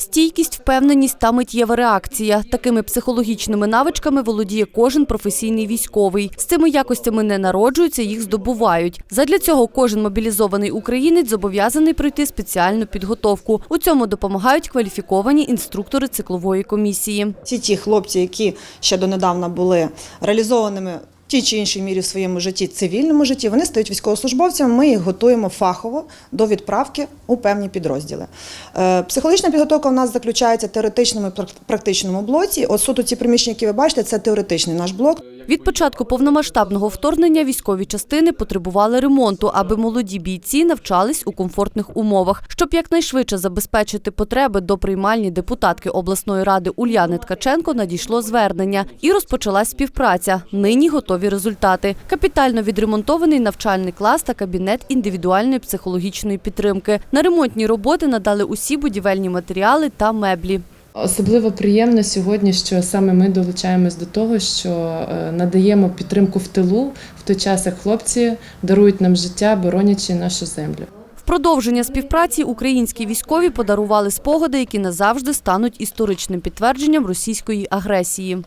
Стійкість, впевненість та миттєва реакція. Такими психологічними навичками володіє кожен професійний військовий. З цими якостями не народжуються, їх здобувають. Задля цього кожен мобілізований українець зобов'язаний пройти спеціальну підготовку. У цьому допомагають кваліфіковані інструктори циклової комісії. Всі ті хлопці, які ще донедавна були реалізованими тій чи іншій мірі в своєму житті, цивільному житті, вони стають військовослужбовцями. Ми їх готуємо фахово до відправки у певні підрозділи. Е, Психологічна підготовка у нас заключається в теоретичному і практичному блоці. От суто ці приміщення, які ви бачите, це теоретичний наш блок. Від початку повномасштабного вторгнення військові частини потребували ремонту, аби молоді бійці навчались у комфортних умовах. Щоб якнайшвидше забезпечити потреби до приймальні депутатки обласної ради Ульяни Ткаченко надійшло звернення і розпочалась співпраця. Нині готові результати. Капітально відремонтований навчальний клас та кабінет індивідуальної психологічної підтримки. На ремонтні роботи надали усі будівельні матеріали та меблі. Особливо приємно сьогодні, що саме ми долучаємось до того, що е, надаємо підтримку в тилу в той час, як хлопці дарують нам життя, боронячи нашу землю. Продовження співпраці українські військові подарували спогади, які назавжди стануть історичним підтвердженням російської агресії.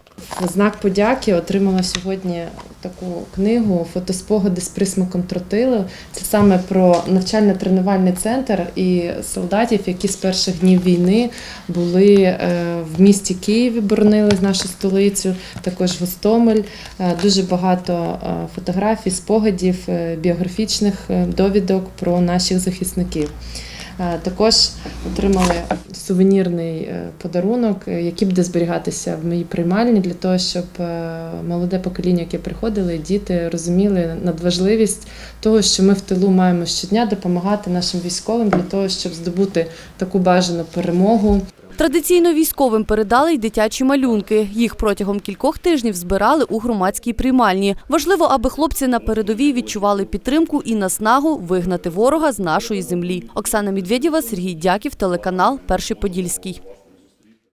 На знак подяки отримала сьогодні таку книгу Фотоспогади з присмаком тротилу. Це саме про навчально-тренувальний центр і солдатів, які з перших днів війни були е, в місті Києві, боронили нашу столицю, також Гостомель. Е, Дуже багато е, фотографій, спогадів, біографічних довідок про наших захисників. Е, Також отримали сувенірний е, подарунок, е, який буде зберігатися в моїй приймальні для того, щоб молоде покоління, яке приходили, діти розуміли надважливість того, що ми в тилу маємо щодня допомагати нашим військовим для того, щоб здобути таку бажану перемогу. Традиційно військовим передали й дитячі малюнки. Їх протягом кількох тижнів збирали у громадській приймальні. Важливо, аби хлопці на передовій відчували підтримку і наснагу вигнати ворога з нашої землі. Оксана Медведєва, Сергій Дяків, телеканал Перший Подільський.